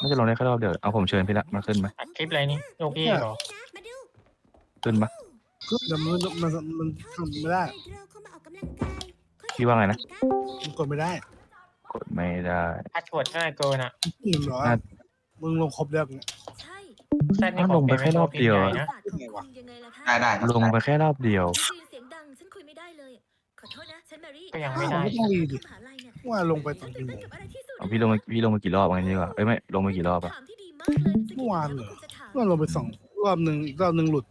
น่าจะลงได้แค่รอบเดียวเอาผมเชิญพี่ละมาขึ้นไหมอัดคลิปอะไรนี่โยกพี่เหรอขึ้นปะคือแต่มันมันมันทำไม่ได้พี่ว่าไงนะมันกดไม่ได้กดไม่ได้พาสเวิร์ดง่ายเกินอะอืมเหรอน่ามึงลงครบแล้วเนี่ยแซดนี่อ้าวลงไปแค่รอบเดียวขงอะพี่ใหญ่นะได้ได้ครับลงไปแค่รอบเดียวเสียงดังฉันคุยไม่ได้เลย ขอโทษนะ ฉันแมรี่ก็ยังไม่ได้ไม่ต้องรีดิว่าลงไปตอนกี่โมงเอาพี่ลงไปพี่ลงไปกี่รอบกันดีกว่าเอ้ยไม่ลงไปกี่รอบอะถามที่ดีมากเลยเมื่อวานเหรอเมื่อลงไปสองรอบหนึ่งอีกรอบหนึ่งหลุด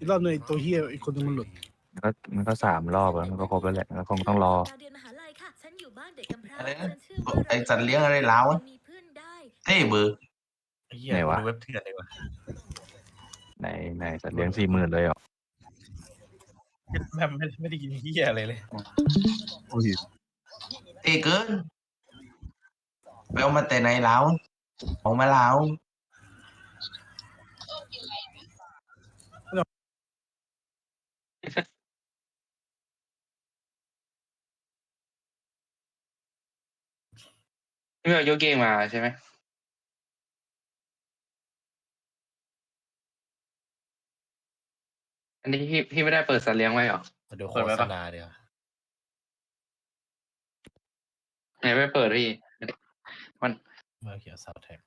อีกรอบหนึ่งไอ้ตัวเฮียอีกคนหนึงมันหลุด มันก็มันก็สามรอบแล้วมันก็ครบแล้วแหละมันก็คงต้องรอ ดาวเดือนมหาลัยค่ะ ฉันอยู่บ้านเด็กกำพร้าอะไรนะฉันชื่อว่าไอสัตว์เลี้ยงอะไรล้าวอะ มีเพื่อนได้เท่เบอร์ไอ้เหี้ยไหนวะ ดูเว็บเถื่อนดีกว่าในในสัตว์เลี้ยงสี่หมื่นเลยเหรอะ แม่งไม่ไม่ได้กินเหี้ยอะไรเลย โอ้ยเท่เกินไปเอามาแต่ไหนล้าวออกมาล้าวพี่เอาโยเกะมาใช่ไหม อันนี้พี่พี่ไม่ได้เปิดสัตว์เลี้ยงไว้เหรอ มาดูโฆเปิดไว้ษปะณาเดียวาไหนไม่เปิดพี่ เมื่อเขียวซาวแท็ก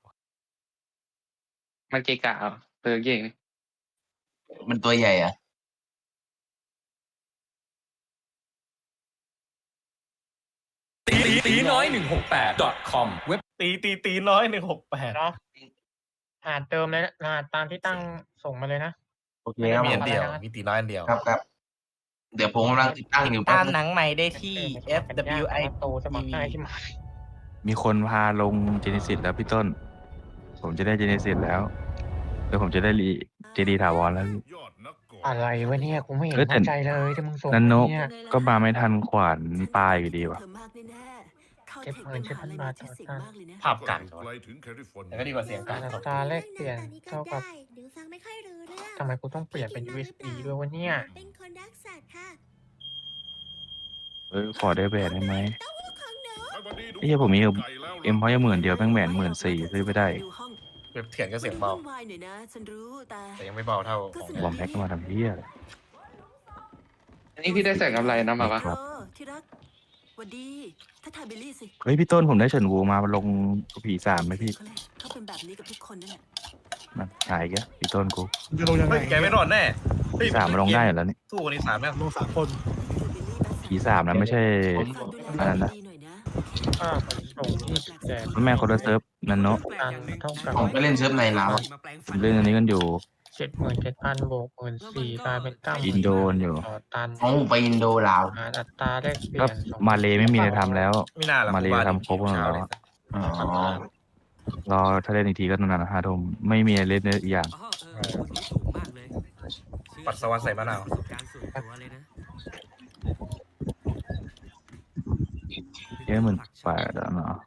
มันเกะกะเหรอเปิดเก่งนี่มันตัวใหญ่อะตีตีน้อยหนึ่งหกแปด .com เว็บตีตีตีน้อยหนึ่งหกแปดเนาะอ่านเติมเลยนะอ่านตามที่ตั้งส่งมาเลยนะ โอเคมีครับมีผอัมนเดียวอะไรนะมีตีน้อยอันเดียว ครับครับ เดี๋ยวผมกำลังติดตั้งอยู่แป๊บตามนึงหนังใหม่ได้ที่ F W I โตสมัครง่ายที่มามีคนพาลงเจเนซิสแล้วพี่ต้น ผมจะได้เจเนซิสแล้วเดี๋ยวผมจะได้รีเจดีถาวรแล้วพี่ อะไรวะเนี่ยกูไม่เห็นเอ้ยแต่ เข้าใจเลยที่มึงส่งนันโนมาเนี่ย ก็มาไม่ทันขวานปลายอยู่ดีว่ะ เก็บเงินใช้พันบาทต่อตันภาพกัดแต่ก็ดีกว่าเสียงกัดอัตราแลกเปลี่ยนเท่ากับ หรือฟังไม่ค่อยรู้เรื่องทำไมกูต้องเปลี่ยนเป็น USB ด้วยวะเนี่ย เป็นคนรักสัตว์ค่ะเอ้ยขอได้แบนได้ไหมของหนูไอ้เหี้ยผมมี เอ็มพอยหมื่นเดียวแม่งแหวนหมื่นสี่ซื้อไม่ได้เว็บเถื่อนก็เสียงเบา วุ่นวายหน่อยนะฉันรู้แต่ แต่ยังไม่เบาเท่าของบอมแม็กก็มาทำเพี้ยเลยอันนี้พี่ได้ใส่กำไรนะมาปะครับเออที่รักห วันดี ถ้าทายเบลลี่สิเฮ้ยพี่ต้นผมได้เฉินวูมาลงผีสามไหมพี่เขาเลยเขาเป็นแบบนี้กับทุกคนนั่นแหละมันหายแกพี่ต้นกูมันจะลงยังไงเฮ้ยแกไม่รอดแน่เฮ้ยสามมันลงได้อยู่แล้วนี่สู้คนที่สามแล้วลงสามคนผีสามนะไม่ใช่อันนั้นนะค่าขนส่งที่แดดแม่คนละเซิร์ฟนันโนตันเท่ากับผมก็เล่นเซิร์ฟในล้าวอะผมเล่นอันนี้กันอยู่ เจ็ดหมื่นเจ็ดพันบวกหมื่นสี่กลายเป็นเก้าหอิมื่นโดนอยู่ ต่อตันเอาไปอินโดลาวหารอัตราแลกเปลี่ก็ยนสองมาเลไม่มีอะไรทำแล้ว ไม่น่าหรอกมาเลยว่ทำครบหมดแล้วอะอ๋อรอถ้าเล่นอีกทีก็นานๆห้าทุ่มไม่มีอะไรเล่นเลยอีกอย่างปัสสาวะใส่มะนาว เยอะหมื่นแปดแล้วเนาะ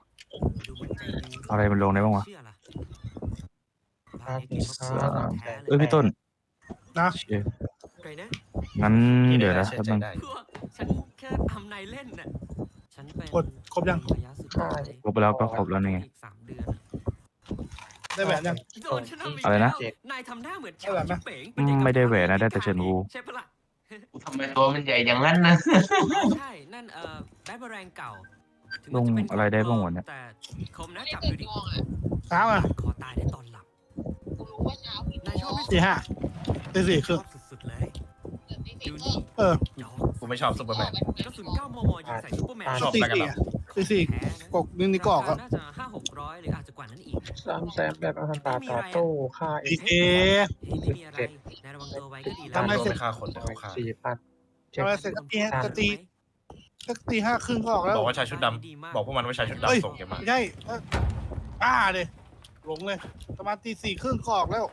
เอาอะไรมันลงได้บ้างวะ ครับคสารับมเอ้ยพี่ต้นนะ เชี่ยงั้นเดี๋ยวนะเชื่แป๊อบใจนึงได้ฉันแค่ทำนายเล่นน่ะ ฉันเป็นกดครบยังครบแล้วก็ครบแล้วนี่ไง อีกสามเดือนได้แหวนยัง โดนฉันเอาปอะไรนะเจ็บนายทำหน้าเหมือนได้แหวนไหม เป๋งอืมไม่ได้แหวนนะได้แต่เฉินวู ใช่ปะล่ะ ทำไมตัวมันใหญ่อย่างนั้นนะ ใช่ นั่นเอ่อแบทเบอร์แรงเก่าถึลงมันจเป็นอะไรได้บ้างวะเนี่ย แต่คมนะจับดูดิ เช้าอะ คอตายได้ตอน หลับนายชอบที่สุดตีห้าตีสี่ครึ่งสุดๆเลยดูนี่เออจอกกูไม่ชอบซูเปอร์แมนกระสุน9มมยิงใส่ซูเปอร์แมนชอบตีอะไรกันสี่เหรอ อะตีสี่แพ้นะกกนึงนี่ก็ออกอะน่าจะห้าหกร้อยหรืออาจจะกว่านั้นอีกสามแสนแบบพันบาทต่อตู้ค่าอีเอเฮ้ยไม่มีอะไรนายระวังตัวไว้ก็ดีแล้วทำไมโดนไปฆ่าคนแต่เขาฆ่า สี่พันทำไมเสร็จก็ตีห้าก็ตีก็ตีห้าครึ่งก็ออกแล้วบอกว่าชายชุดดำบอกพวกมันว่าชายชุดเฮ้ยดำส่งแกมาไม่ใช่เอ้ยบ้าเลยห ลงเลยประมาณตีสี่ครึ่งก็ออกแล้ว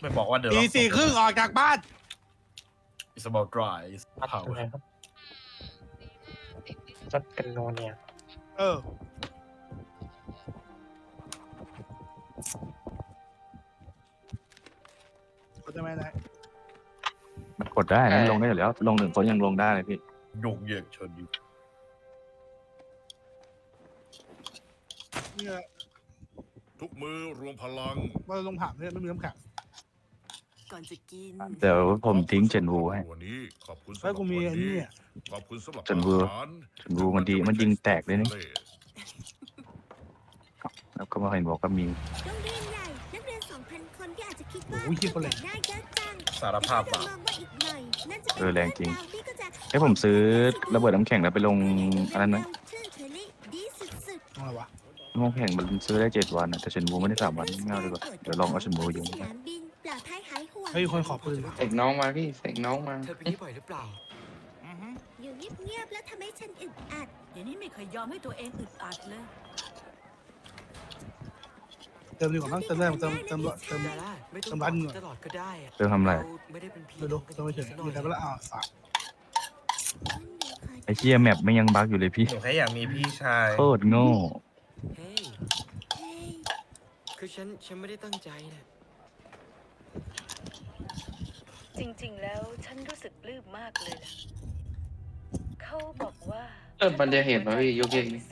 ไม่บอกว่าเดี๋ยวตีสี่ครึ่งออกจากบ้านอิสบอลดรายอิสพัดเผาอะไรครับจัดกันโนเนี่ยเออ เข้าใจไหมนายมันกดได้นะลงได้อยู่แล้ว ลงหนึ่งคนยังลงได้เลยพี่ยุกเหยิกชนอยู่เนี่ย ทุกมือรวมพลัง ว่าเราลงผ่านเนี่ยไม่มีน้ำแข็ง ก่อนจะกิน เดี๋ยวผมทิ้งเจนวูให้ วันนี้ขอบคุณสำหแล้รัวบกูมีวัอันนนี้นี้อะขอบคุณสำหรับเจนวู อาหารเจนวูมันดีมันยิงแตกเลยนี่แล้วก็มาเห็นบอกว่ามี โรงเรียนใหญ่ นักเรียน2,000คนที่อาจจะคิดว่าโอ้ยเหี้ยคนแรง หน้าเยอะจังสารภาพแต่บาป ถ้าเธอมองว่าอีกหน่อยนั่นจะเป็นเออแรงจริงเาที่ก็จะ เอ้ยผมซื้อระเบิดน้ำแข็งแล้วไปลงอันนั้นนะชื่นเชอรี่ดีสุด อะไร วะน้ำแข็งมันซื้อได้เจ็ดวันอะแต่เชนวูไม่ได้สามวันไม่เอาดีกว่าเดี๋ยวลองเอาเชนวูยิงสนามบินปลอดภัยหายห่วงเฮ้ยคนขอปืนเสกน้องมาพี่เสกน้องมา เธอเป็นนี้บ่อยหรือเปล่า อยู่เงียบๆแล้วทำให้ฉันอึดอัด เดี๋ยวนี้ไม่เคยยอมให้ตัวเองอึดอัดเลย เติมดีกว่ามั้งเติมได้เติมเติมเติม ดาราไม่ต้องสำคัญบเหอกงื่อ ตลอดก็ได้อะเติมทำอะไร เราไม่ได้เป็นพี่ไม่รู้เติมไม่เฉยมีใครไปแล้วอ่าสามไอ้เชี่ยแมปไม่ยังบั๊กอยู่เลยพี่หนูแค่อยากมีพี่ชายโคตรโง่เฮ้ยเฮ้ย คือฉันฉันไม่ได้ตั้งใจนะจริงๆ แล้วฉันรู้สึกปลื้มมากเลยล่ะเขาบอกว่าเออมันจะเห็นว่าพี่ยกเองนี่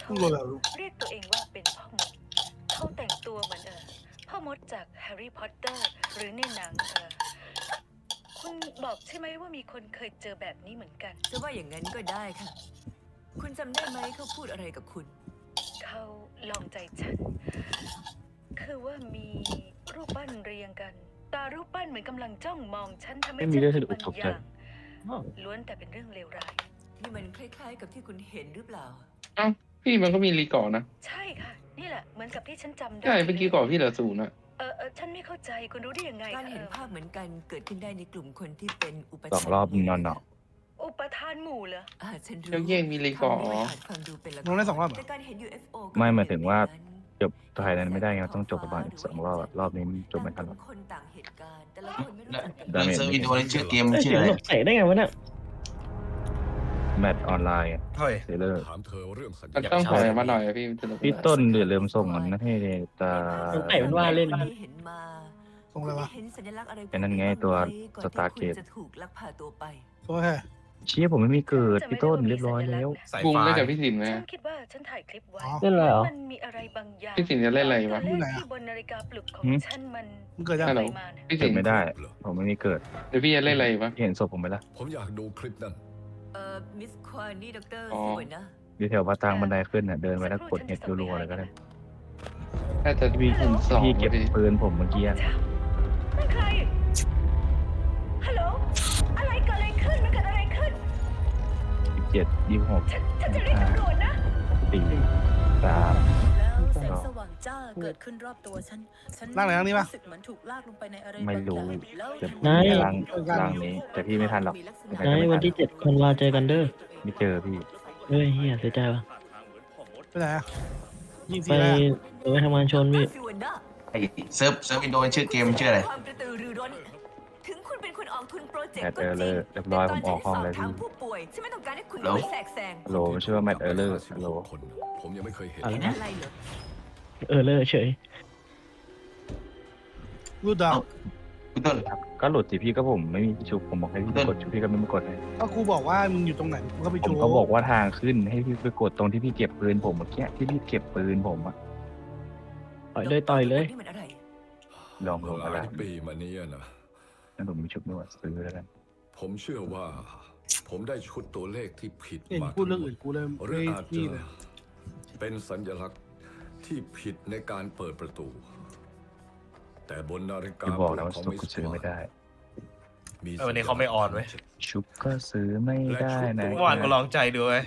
เขาต้องรวยแบบรู้เรียกตัวเองว่าเป็นพ่อมด เขาแต่งตัวเหมือนเออพ่อมดจากแฮร์รี่พอตเตอร์ หรือในหนังเออคุณบอกใช่ไหมว่ามีคนเคยเจอแบบนี้เหมือนกัน จะว่าอย่างนั้นก็ได้ค่ะ คุณจำได้ไหมเขาพูดอะไรกับคุณเขา ลองใจฉัน คือว่ามีรูปปั้นเรียงกัน ตารูปปั้นเหมือนกำลังจ้องมองฉันทำให้ไม่มีฉันเรื่องคิดสนุกบางตกอใจย่างล้วนแต่เป็นเรื่องเลวร้าย นี่มันคล้ายๆ กับที่คุณเห็นหรือเปล่าเอ้าพี่มันก็มีรีก่อนนะใช่ค่ะ นี่แหละเหมือนกับที่ฉันจำได้ใช่เมื่อกี้ก่อนพี่เหลือศูนย์อะเออเออฉันไม่เข้าใจคุณรู้ได้ยังไงการคะเห็นเออภาพเหมือนกันเกิดขึ้นได้ในกลุ่มคนที่เป็นอุปสองรอบนอนเนาะอุปทานหมู่เหรออ่าฉันรู้ยกเย่งมีรีก่อนคำนี้มันอาจฟังดูเป็นละคน้องได้สองรอบเหรอ แต่การเห็น UFO ก็ไม่หมายถึงว่าเป็นอย่นั้นจบไทยนั้นไม่ได้ไงต้องจบประมาณอีกสองรอบอะรอบนี้จบไม่ทันหรอกต่างคนต่างเหตุการณ์แต่ละคนไม่รู้จักกันดาเมจเซอร์วิโดในชื่อเกมมันชื่ออะไรใส่ได้ไงวะเนี่ยแมตช์ออนไลน์อะเฮ้ย เซเลอร์ถามเธอเรื่องสัญมันญาต้องถอยมาหน่อยอะพี่มันจะลงพี่ต้นเดือดเริ่มส่งมันนะให้ตา สงสัยมันว่าเล่นไม่เห็นมาส่งอะไรวะคุณด้เห็นสัญลักษณ์อะไรไอ้นั่นไงตัวก่อนที่ Stargate คุณจะถูกลักพาตัวไปโอเค เชี่ยผมไม่มีเกิดพี่ต้นเรียบร้อยแล้ว สายบุ้งฟ้า เล่นกับพี่สินไหม ฉันคิดว่าฉันถ่ายคลิปไว้อ๋อ เล่นอะไรเหรอ มันมีอะไรบางอย่างพี่สินจะเล่นอะไรวะตัวเลขที่บนนาฬิกาปลุกของหืม ฉันมันมึงเกิดยังฮัลโหลไปมานะพี่เกิสิดนไม่ได้ ผมไม่มีเกิดเดี๋ยวพี่จะเล่นอะไรวะ พี่เห็นศพผมไหมล่ะผมอยากดูคลิปนั้น เอ่อมิสควานี่ด็อกเตอร์อ๋อ สวยนะอยู่แถวว่าทางบันไดขึ้นน่ะเดินไปแล้วกดเห็ดรัวๆอะไรก็ได้น่าจะพี่หุ่นสองพี่เก็บพอดีปืนผมเมื่อกี้อะนั่นใครฮัลโหล เจ็ดยี่สิบหกฉันฉันจะเรียกตำรวจนะ สี่สาม แล้วแสงอ๋อสว่างจ้าเกิดขึ้นรอบตัวฉัน ฉันร่างไหนร่างนี้ปะ รู้สึกเหมือนถูกลากลงไปในอะไรไม่รู้ บางอย่างแล้วจะนายร่างร่างนี้ แต่พี่ไม่ทันหรอกมีลักษยังณะไงก็นายไม่วันทันที่เจ็ดธันวาเจอกันเด้อไม่เจอพี่ เฮ้ยเฮียเสียใจว่ะไปไหนอะยิงไปสีอะไรอะไปทำงานชนพี่สิวนะไอเซิร์ฟเซิร์ฟวินโดในชื่อเกมมันชื่ออะไรความกระตือ ออกทุนโปรเจกแมต์ตก็เออจเลริองร์เรียบร้อยผมออกห้องเลยทาพี่งผู้ป่วยฉันไม่ต้องการให้คุณแล้วไปแทรกแซงฮัลโหลชื่อว่าแมตเออร์เลอร์ฮัลโหลคนผมยังไม่เคยเห็น อะไรเห็นอะไรเหรอเออเลอเฉย รูดดาวพี่ต้นก็หลุดสิพี่ก็ผมไม่มีชุบผมบอกให้พี่กดชุบพี่ก็ไม่มากดให้ก็กูบอกว่ามึงอยู่ตรงไหนมึงก็ไปผมโชว์ก็บอกว่าทางขึ้นให้พี่ไปกดตรงที่พี่เก็บปืนผมเมื่อกี้ที่พี่เก็บปืนผมอะต่อยเลยต่อยเลย นี่มันอะไรลองลงหมาลาแล้วยปีมานี้นะ นั่นผมมีชุบนวดซื้อแล้วกันผมเชื่อว่า ผมได้ชุดตัวเลขที่ผิดเห็นมาพูดเรื่องอื่นกูเลยหรือไม่อาจนี่จะเลยเป็นสัญลักษณ์ที่ผิดในการเปิดประตู แต่บนนาฬิกาพี่บอกแล้วว่าของชุบมิก็สซื้อไม่ได้มีเออวันนี้เขาไม่ออนเว้ย ชุบก็ซื้อไม่ได้นะเมื่อวานก็ลองใจดูเว้ย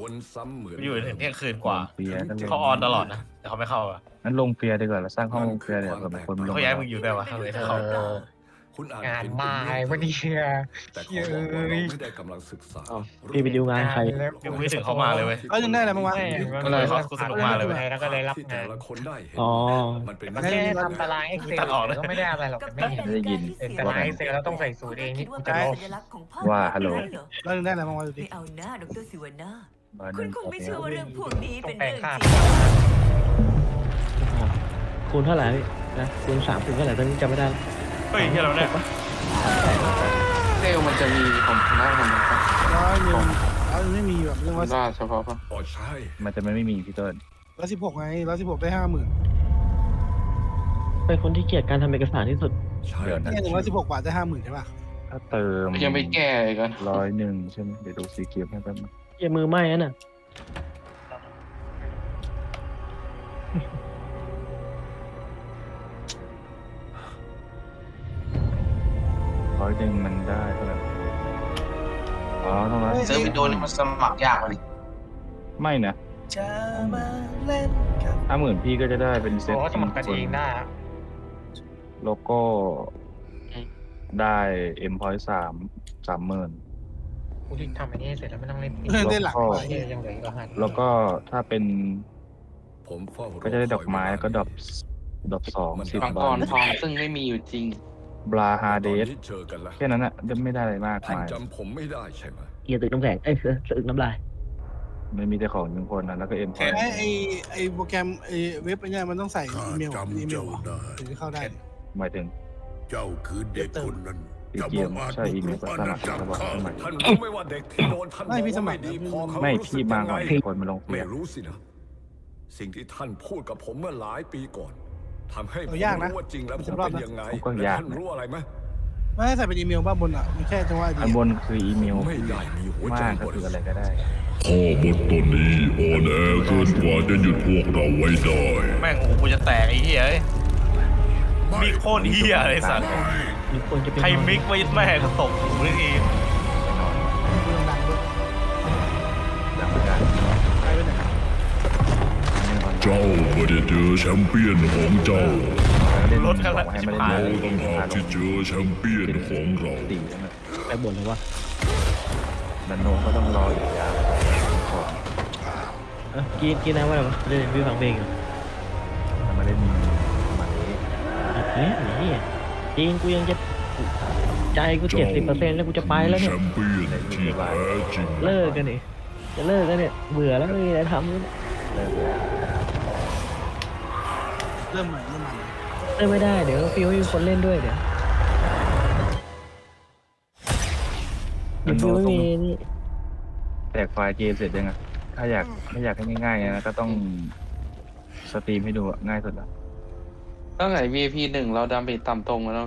วนซ้ำเหมือน อยู่ถึงเที่ยงคืนกว่าเฟียร์นั่นลงเขาออนตลอดนะ แต่เขาไม่เข้าอะนั้นลงเฟียร์ดีกว่าเราสร้างห้องลงเฟียร์เดี๋ยวเผื่อมีคนลงเขาย้ายมึงอยู่ด้วยวะเขาเลยถ้าเขา คุณอ่านงานเห็มาเป็ยเรื่องวันนี้เชียร์แต่ขอบอกว่าเราไม่ได้กำลังศึกษาอ้าวพี่ไปดูงานใคร ยังไม่ถึงเขามาเลยเว้ย เอ้ยยังได้อะไรบ้างวะไม่ก็เลยเขาสนุกมากเลยเว้ย แล้วก็เลยรับที่งาแต่นละคนได้เห็นอ๋อ มันเป็น มันแค่ทำตารางเอ็กเซลตัดออกเลยก็ไม่ได้อะไรหรอกไม่เห็นไม่ได้ยินเห็นแต่ไลฟ์เสร็จแล้วต้องใส่สูตรเองนี่กูจะลบว่าฮัลโหล แล้วยังได้อะไรบ้างวะดูดิ ไม่เอาหน้าดรสิวนาเบอร์หคุนึ่ณงคงไม่ขเชื่ออว่าเนี้ยเรื่องพวกนี้ต้อเป็งนแปลเรื่องงค่าจริง คูณเท่าไหร่พี่นะคูณสามคูณเท่าไหร่ตอนนี้จำไม่ได้แล้ว เฮ้ยที่เราเนี่ยเซลมันจะมีของคณะมันนะครับร้อยหนึ่งร้อยหนึ่งไม่มีแบบเรื่องว่าว่าเฉพาะปะอ๋อใช่มันจะไม่ไม่มีพี่ต้นร้อยสิบหกไงร้อยสิบหกได้ห้าหมื่นเป็นคนที่เกลียดการทำเอกสารที่สุด ใช่เดี๋ยวนะเนี่ยหนึ่งร้อยสิบหกบาทได้ห้าหมื่นใช่ป่ะถ้าเติมยังไม่แก้อีกันร้อยหนึ่งใช่ไหมเดี๋ยวดูสีเกียร์ให้แป๊บนึงเกียมือไหม้นั่นน่ะ หนึ่งมันได้เท่าไหร่อ๋อเท่านั้นเซิร์ฟวิดีโอนี่มันสมัครยากกว่านี่ไม่นะถ้าหมื่นพี่ก็จะได้เป็นเซ็ตโอ้สมัครกันเองได้อะโลโก้ได้เอ็มพอยสามสามหมื่นกูที่ทำอันนี้ให้เสร็จแล้วไม่ต้องเล่นอีกเล่นได้หลักแล้วก็ไปเหี้ยยังเหลืออีกแล้วฮะแล้วก็ถ้าเป็นผมเฝ้ารก็จะได้ดอกไม้ก็ดอกดอกสองสิบมังกบารทองซึ่งไม่มีอยู่จริง บลาฮาเดตอนสนี้เจอกันแล้วแค่นั้นอะไม่ได้อะไรมากท่านมาย จำผมไม่ได้ใช่ไหมเกียร์ตึกน้ำแข็งเอ้ยตึกน้ำลาย ไม่มีแต่ของหนึ่งคนนะแล้วก็เอ็มพอยไอไอไอโปรแกรมไอเว็บไอเนี่ยมันต้องใส่อีเมลเป็นอีเมลเหรอถึงจะเข้าได้ หมายถึง เจ้าคือเด็กคนนั้นอีเกียมใช่อีเมลก็สมัครสมัครสมัคร ท่านรู้ไหมว่าเด็กที่โดนท่านไม่บอกพี่สว่ามัไม่ครดีนะพอเขาไม่รู้สึพี่กมายังก่อนไงพี่คนมาลงเปไม่ลี่ยนรู้สินะ สิ่งที่ท่านพูดกับผมเมื่อหลายปีก่อน ทำให้ผมเอายากนะรู้ว่าจริงแล้วไม่ผมใช่รอบเป็นนะยังไงผมก็และยาก ท่านรู้อะไรไหมไม่ให้ใส่เป็นอีเมลบ้างบนอะไม่แค่จังหวะอันเดีบยวนคืออีเมลไม่ได้มีหัวใจมากก็บคือริอะสุไรทธิ์ก็ได้พ่อบทตัวนี้อ่อนแอเกินกว่าจะหยุดพวกเราไว้ได้ แม่งโอ้โหกูจะแตกไอ้เหี้ยเอ้ยมีโคตรเหี้ยเลยสัตว์ มีคนจะเป็นใครมิกไว้แม่ก็ตกหูเลยที เจ้าไม่ได้เจอแชมเปี้ยนของเจ้าเล่นรถข้างหลังให้ชิบมันหายเล่นเราต้องหากที่เจอแชมเปี้ยนของเรา ตีใช่ไหมไปบ่นเลยว่าดันโนก็ต้องรออยู่ยาวก่อนเอ้ยกินกินน้ำว่าอะไรวะเล่นวิวฟังเพลงอยู่ถ้ามาเล่นมานี้เฮ้ยนี่จริงกูยังจะใจกูเจ็ดสิบเปอร์เซ็นต์แล้วกูจะไปแล้วแชเนี่ยมเปี้ยนที่แท้จริง เลิกกันนี่จะเลิกกันเนี่ยเบื่อแล้วไม่มีอะไรทำแล้วเนี่ย เลิกแล้ว เริ่มใหม่เริ่มใหม่เลิกไม่ได้เดี๋ยวฟิวไม่มีคนเล่นด้วยเดี๋ยวเดี๋ยวฟิวไม่มีนี่แตกไฟล์เกมเสร็จยังไงถ้าอยากไม่อยากให้ง่ายๆนะก็ต้องสตรีมให้ดูอะง่ายสุดละ ตั้งแต่ VIP หนึ่งเราดำไปต่ำตรงแล้วเนาะ